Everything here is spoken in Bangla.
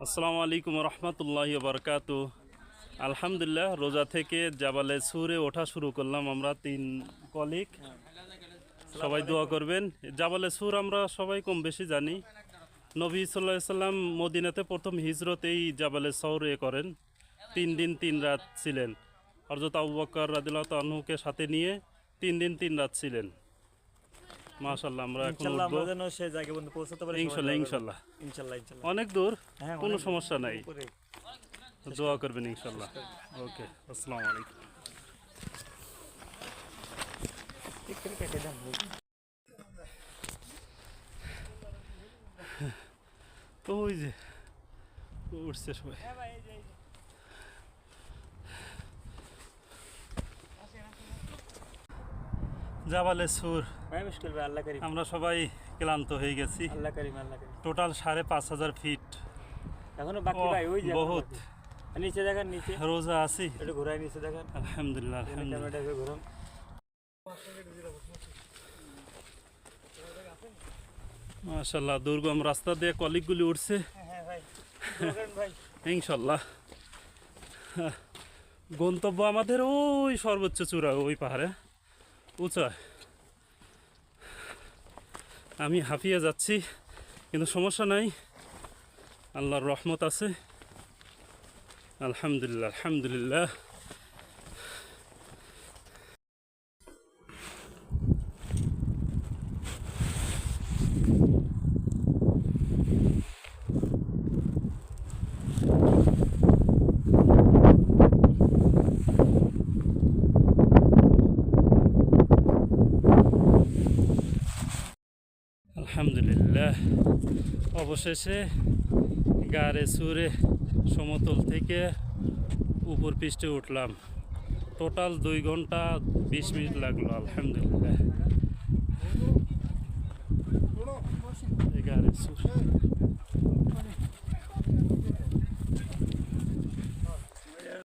আসসালামু আলাইকুম রহমতুল্লাহ বরকাত। আলহামদুলিল্লাহ, রোজা থেকে জাবালে সুরে ওঠা শুরু করলাম আমরা তিন কলিক। সবাই দোয়া করবেন। জাবালে সুর আমরা সবাই কম বেশি জানি। নবী সাল্লাহ সাল্লাম মদিনাতে প্রথম হিজরত এই জাবালে সৌর এ করেন। তিন দিন, তিন রাত ছিলেন। হরজত আবু বকর রাদিল্লাহ সাথে নিয়ে তিন দিন, তিন রাত ছিলেন। মাশাল্লাহ আমরা এখন ইনশাল্লাহ আমরা যেন সেই জায়গায় পর্যন্ত পৌঁছাতে পারি অনেক দূর হ্যাঁ, কোনো সমস্যা নাই। দোয়া করবেন ইনশাল্লাহ ওকে আসসালামু আলাইকুম। এখানে ওই যে উঠছে সবাই। জাবালে সুর। ভাই মুশকিল ভাই আল্লাহ করিম। আমরা সবাই ক্লান্ত হয়ে গেছি। আল্লাহ করিম আল্লাহ করিম। টোটাল সাড়ে পাঁচ হাজার ফিট। এখনও বাকি ভাই ওই যে বহুত। নিচে দেখেন নিচে। রোজা আছি। একটু ঘুরাই নিচে দেখেন। আলহামদুলিল্লাহ আলহামদুলিল্লাহ। ঘুরান। মাশাল্লাহ দুর্গম রাস্তা দিয়ে কলিকগুলি উঠছে। হ্যাঁ ভাই। ইনশাল্লাহ গন্তব্য আমাদের ওই সর্বোচ্চ চূড়া ওই পাহাড়ে। উঁচা আমি হাঁপিয়ে যাচ্ছি কিন্তু সমস্যা নাই। আল্লাহর রহমত আছে। আলহামদুলিল্লাহ আলহামদুলিল্লাহ। অবশেষে গাড়ে সুরে সমতল থেকে উপর পৃষ্ঠে উঠলাম। টোটাল দুই ঘণ্টা বিশ মিনিট লাগল, আলহামদুলিল্লাহ। গাড়ে সুর